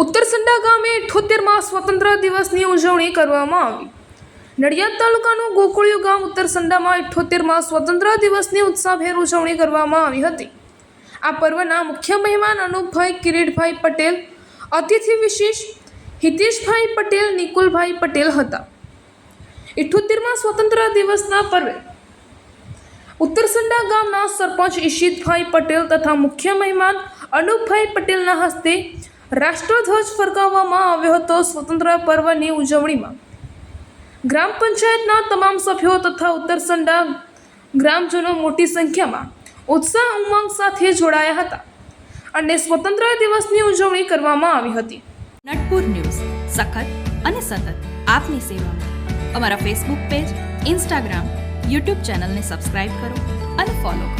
ઉત્તરસંડા ગામે અઠ્ઠોતેરમાં સ્વતંત્ર દિવસની ઉજવણી કરવામાં આવી. નડિયાદ તાલુકાનું ગોકુળિયું ગામ ઉત્તરસંડામાં અઠોતેરમાં સ્વતંત્ર દિવસની ઉત્સાહભેર ઉજવણી કરવામાં આવી હતી. આ પર્વના મુખ્ય મહેમાન અનુપભાઈ કિરીટભાઈ પટેલ, અતિથિ વિશેષ હિતેશભાઈ પટેલ, નિકુલભાઈ પટેલ હતા. ઇઠોતેરમાં સ્વતંત્ર દિવસના પર્વે ઉત્તરસંડા ગામના સરપંચ ઈશિતભાઈ પટેલ તથા મુખ્ય મહેમાન અનુપભાઈ પટેલના હસ્તે રાષ્ટ્રધ્વજ ફરકાવવામાં આવ્યો હતો સ્વતંત્ર પર્વની ઉજવણીમાં. ગ્રામ પંચાયતના તમામ સભ્યો તથા ઉત્તરસંડા ગ્રામજનો મોટી સંખ્યામાં ઉત્સાહ ઉમંગ સાથે જોડાયા હતા અને સ્વતંત્ર દિવસની ઉજવણી કરવામાં આવી હતી. નટપુર ન્યૂઝ, સખત અને સતત આપની સેવામાં અમારા ફેસબુક પેજ ઇન્સ્ટાગ્રામ યુટ્યુબ ચેનલને સબસ્ક્રાઇબ કરો અને ફોલો કરો.